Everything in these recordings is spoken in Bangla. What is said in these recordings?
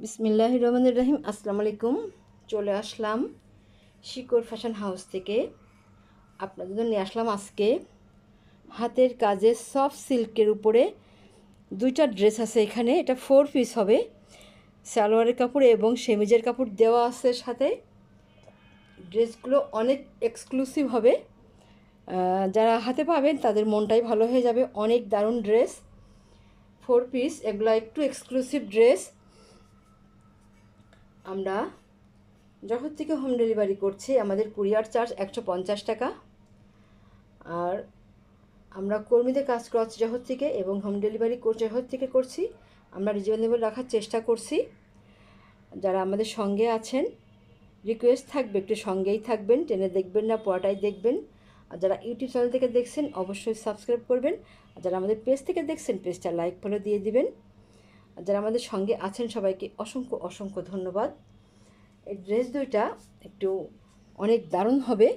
বিসমিল্লাহ রহমান রহিম, আসসালামু আলাইকুম। চলে আসলাম শিকড় ফ্যাশন হাউস থেকে। আপনাদের জন্য নিয়ে আসলাম আজকে হাতের কাজে সফট সিল্কের উপরে দুইটা ড্রেস আছে এখানে, এটা ফোর পিস হবে। সালোয়ারের কাপড় এবং সেমিজের কাপড় দেওয়া আছে সাথে। ড্রেসগুলো অনেক এক্সক্লুসিভ হবে। যারা হাতে পাবেন তাদের মনটাই ভালো হয়ে যাবে। অনেক দারুণ ড্রেস। ফোর পিস এগুলো একটু এক্সক্লুসিভ ড্রেস। আমরা জগৎ থেকে হোম ডেলিভারি করছি, আমাদের কুরিয়ার চার্জ একশো পঞ্চাশ টাকা। আর আমরা কর্মীদের কাজ করাচ্ছি জগৎ থেকে এবং হোম ডেলিভারি জগৎ থেকে করছি। আমরা রিজনেবল রাখার চেষ্টা করছি। যারা আমাদের সঙ্গে আছেন রিকোয়েস্ট থাকবে, একটু সঙ্গেই থাকবেন, টেনে দেখবেন না, পড়াটাই দেখবেন। আর যারা ইউটিউব চ্যানেল থেকে দেখছেন, অবশ্যই সাবস্ক্রাইব করবেন। আর যারা আমাদের পেজ থেকে দেখছেন পেজটা লাইক ফলো দিয়ে দিবেন। যারা আমাদের সঙ্গে আছেন সবাইকে অসংখ্য অসংখ্য ধন্যবাদ। এই ড্রেস দুইটা একটু অনেক দারুণ হবে।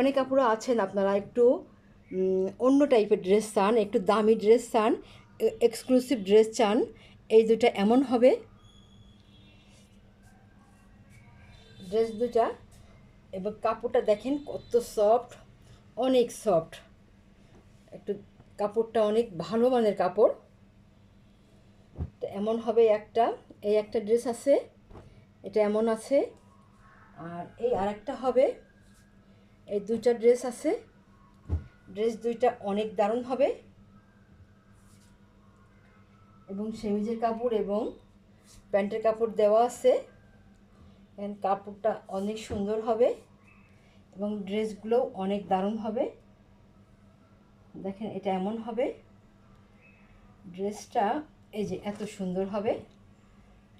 অনেক আপুরা আছেন, আপনারা একটু অন্য টাইপের ড্রেস চান, একটু দামি ড্রেস চান এক্সক্লুসিভ ড্রেস চান, এই দুইটা এমন হবে। ড্রেস দুটা এবং কাপড়টা দেখেন কত সফট, অনেক সফট। একটু কাপড়টা অনেক ভালো মানের কাপড়। এমন হবে একটা, এই একটা ড্রেস আছে, এটা এমন আছে, আর এই আরেকটা হবে, এই দুইটা ড্রেস আছে, ড্রেস দুইটা অনেক দারুণ হবে, এবং সেমিজের কাপড় এবং প্যান্টের কাপড় দেওয়া আছে কাপড়টা অনেক সুন্দর হবে, এবং ড্রেসগুলোও অনেক দারুণ হবে, দেখেন এটা এমন হবে, ড্রেসটা এই যে এত সুন্দর হবে।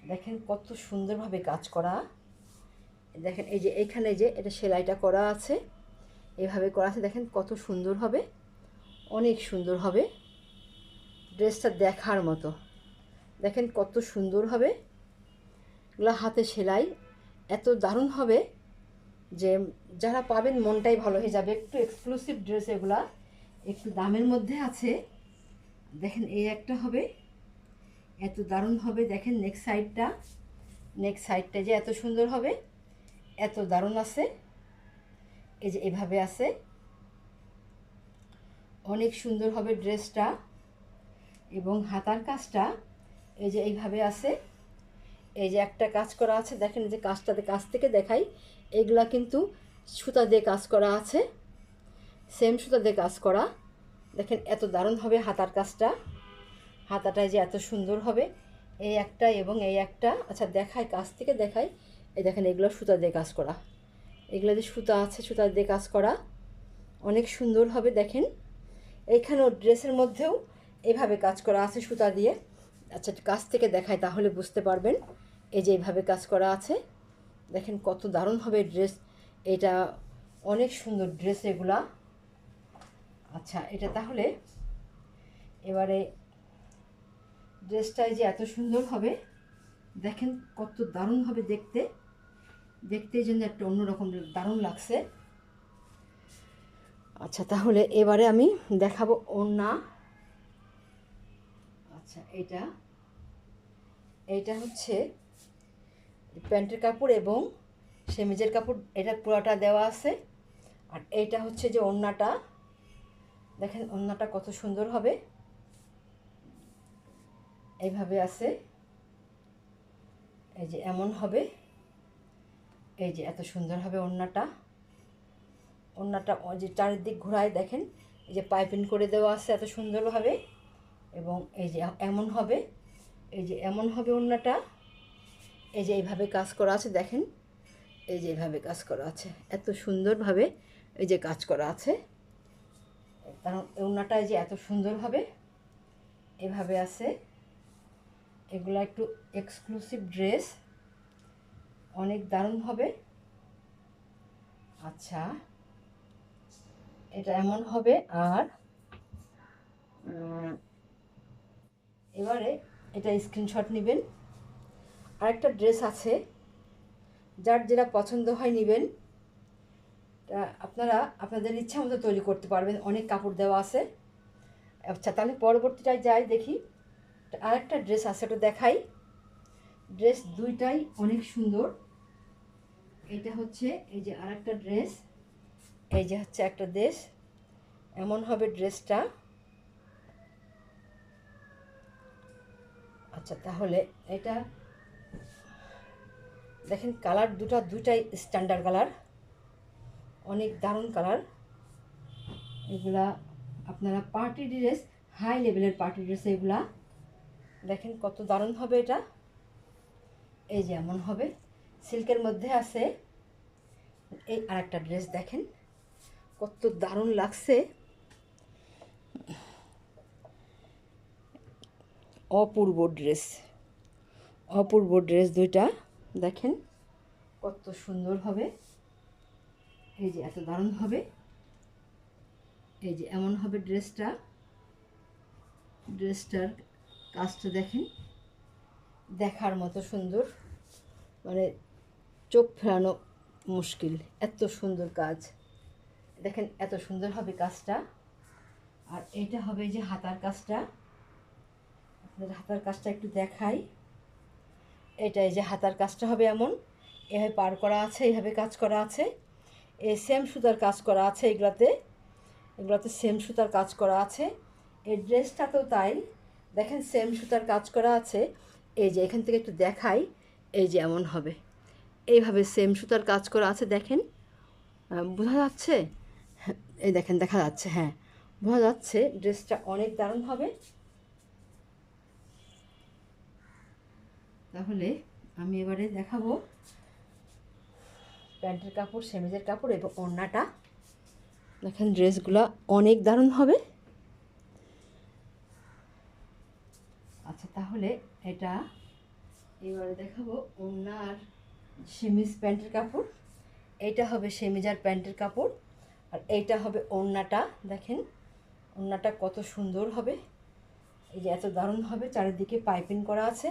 দেখেন কত সুন্দরভাবে কাজ করা। দেখেন এই যে এইখানে যে এটা সেলাইটা করা আছে, এভাবে করা আছে। দেখেন কত সুন্দর হবে, অনেক সুন্দর হবে। ড্রেসটা দেখার মতো। দেখেন কত সুন্দর হবে। এগুলো হাতে সেলাই। এত দারুণ হবে যে যারা পাবেন মনটাই ভালো হয়ে যাবে। একটু এক্সক্লুসিভ ড্রেস এগুলা, একটু দামের মধ্যে আছে। দেখেন এই একটা হবে। এত দারুণ হবে, দেখেন নেক্সট সাইডটা নেক্সট সাইডটা যে এত সুন্দর হবে, এত দারুণ আছে। এই যে এভাবে আছে। অনেক সুন্দর হবে ড্রেসটা এবং হাতার কাজটা। এই যে এইভাবে আছে। এই যে একটা কাজ করা আছে, দেখেন যে কাজটাতে কাজ থেকে দেখাই। এগুলা কিন্তু সুতা দিয়ে কাজ করা আছে। সেম সুতা দিয়ে কাজ করা। দেখেন এত দারুণ হবে হাতার কাজটা। হাতাটায় যে এত সুন্দর হবে, এই একটা এবং এই একটা। আচ্ছা দেখায় কাজ থেকে দেখাই। এই দেখেন, এগুলো সুতা দিয়ে কাজ করা। এগুলো যে সুতা আছে, সুতা দিয়ে কাজ করা। অনেক সুন্দর হবে, দেখেন। এইখানেও ড্রেসের মধ্যেও এইভাবে কাজ করা আছে সুতা দিয়ে। আচ্ছা কাছ থেকে দেখায় তাহলে বুঝতে পারবেন। এই যে এইভাবে কাজ করা আছে। দেখেন, কত দারুণ হবে ড্রেস। এটা অনেক সুন্দর ড্রেস এগুলা। আচ্ছা এটা তাহলে এবারে ড্রেসটাই যে এত সুন্দর হবে, দেখেন কত দারুণ হবে দেখতে। দেখতে জন্য একটা অন্যরকম দারুণ লাগছে। আচ্ছা তাহলে এবারে আমি দেখাবো ওড়না। আচ্ছা এটা। এইটা হচ্ছে প্যান্টের কাপড় এবং সেমিজের কাপড়, এটা পুরাটা দেওয়া আছে। আর এইটা হচ্ছে যে ওড়নাটা। দেখেন ওড়নাটা কত সুন্দর হবে। এইভাবে আছে। এই যে এমন হবে। এই যে এত সুন্দর হবে ওড়নাটা। ওড়নাটা ওই যে চারিদিক ঘোরায় দেখেন, এই যে পাইপিং করে দেওয়া আছে এত সুন্দরভাবে। এবং এই যে এমন হবে। এই যে এমন হবে ওড়নাটা। এই যে এইভাবে কাজ করা আছে দেখেন। এই যে এইভাবে কাজ করা আছে। এত সুন্দরভাবে এই যে কাজ করা আছে। কারণ ওড়নাটা এই যে এত সুন্দর হবে এভাবে আছে। এগুলো একটু এক্সক্লুসিভ ড্রেস অনেক দারুণ হবে। আচ্ছা এটা এমন হবে আর এবারে এটা স্ক্রিনশট নেবেন। আরেকটা ড্রেস আছে, যার যেটা পছন্দ হয় নেবেন। আপনারা আপনাদের ইচ্ছা মতো তৈরি করতে পারবেন। অনেক কাপড় দেওয়া আছে। আচ্ছা তাহলে পরবর্তীটায় যাই দেখি। আরেকটা ড্রেস আছে ওটা দেখাই। ড্রেস দুইটাই অনেক সুন্দর। এটা হচ্ছে, এই যে আর একটা ড্রেস এই যে হচ্ছে একটা ড্রেস এমন হবে ড্রেসটা আচ্ছা তাহলে এটা, দেখেন কালার দুটা দুটাই স্ট্যান্ডার্ড কালার অনেক দারুণ কালার এগুলা আপনারা পার্টি ড্রেস হাই লেভেলের পার্টি ড্রেস এগুলা দেখেন কত দারুণ হবে এটা। এই যে এমন হবে। সিল্কের মধ্যে আছে এই আর একটা ড্রেস দেখেন। কত দারুণ লাগছে। অপূর্ব ড্রেস। অপূর্ব ড্রেস দুইটা দেখেন। কত সুন্দর হবে। এই যে এত দারুণ হবে। এই যে এমন হবে ড্রেসটা। ড্রেসটার কাজটা দেখেন। দেখার মতো সুন্দর। মানে চোখ ফেরানো মুশকিল। এত সুন্দর কাজ। দেখেন এত সুন্দর হবে কাজটা। আর এটা হবে যে হাতার কাজটা। আপনাদের হাতার কাজটা একটু দেখাই। এটাই যে হাতার কাজটা হবে এমন। এভাবে পার করা আছে এইভাবে কাজ করা আছে। এ সেম সুতার কাজ করা আছে এগুলাতে। এগুলোতে সেম সুতার কাজ করা আছে। এই ড্রেসটাতেও তাই। দেখেন সেম সুতার কাজ করা আছে। এই যে এখান থেকে একটু দেখাই, এই যে এমন হবে। এইভাবে সেম সুতার কাজ করা আছে, দেখেন। বোঝা যাচ্ছে? এই দেখেন, দেখা যাচ্ছে হ্যাঁ। বোঝা যাচ্ছে, ড্রেসটা অনেক দারুণ হবে। তাহলে আমি এবারে দেখাবো প্যান্টের কাপড়, সেমিজের কাপড় এবং ওড়নাটা। দেখেন, ড্রেসগুলো অনেক দারুণ হবে। আচ্ছা তাহলে এটা এবারে দেখাবো ওড়না আর সেমিজ প্যান্টের কাপড়। এইটা হবে সেমিজ আর প্যান্টের কাপড় আর এইটা হবে ওড়নাটা। দেখেন, ওড়নাটা কত সুন্দর হবে। এই যে এত দারুণ হবে, চারিদিকে পাইপিং করা আছে।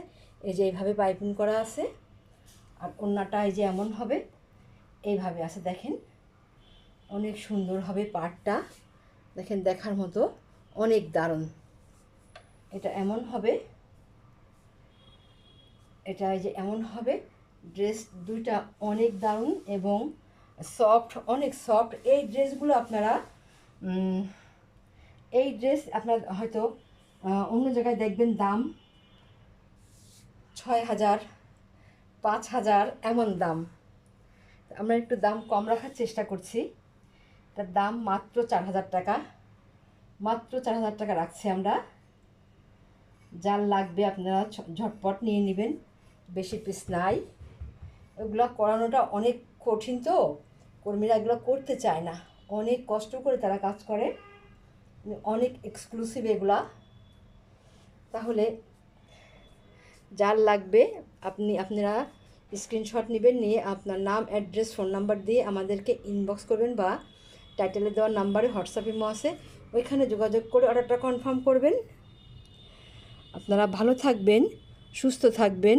এই যে এইভাবে পাইপিং করা আছে। আর ওড়নাটা এই যে এমন হবে, এইভাবে আছে। দেখেন, অনেক সুন্দর হবে পাটটা। দেখেন, দেখার মতো অনেক দারুণ। এটা এমন হবে এটা যে এমন হবে ড্রেস দুইটা অনেক দারুণ এবং সফট অনেক সফট এই ড্রেসগুলো আপনারা এই ড্রেস আপনার হয়তো অন্য জায়গায় দেখবেন দাম ছয় হাজার, পাঁচ হাজার, এমন দাম। আমরা একটু দাম কম রাখার চেষ্টা করছি। তার দাম মাত্র চার হাজার টাকা। মাত্র চার হাজার টাকা রাখছি আমরা। যার লাগবে আপনারা ঝটপট নিয়ে নেবেন। বেশি পিস নাই। এগুলো করানোটা অনেক কঠিন তো, কর্মীরা এগুলো করতে চায় না। অনেক কষ্ট করে তারা কাজ করে, অনেক এক্সক্লুসিভ এগুলা। তাহলে যার লাগবে, আপনি, আপনারা স্ক্রিনশট নেবেন, নিয়ে আপনার নাম অ্যাড্রেস ফোন নাম্বার দিয়ে আমাদেরকে ইনবক্স করবেন বা টাইটেলে দেওয়ার নাম্বারে হোয়াটসঅ্যাপ ইমো আছে, ওইখানে যোগাযোগ করে অর্ডারটা কনফার্ম করবেন। আপনারা ভালো থাকবেন, সুস্থ থাকবেন।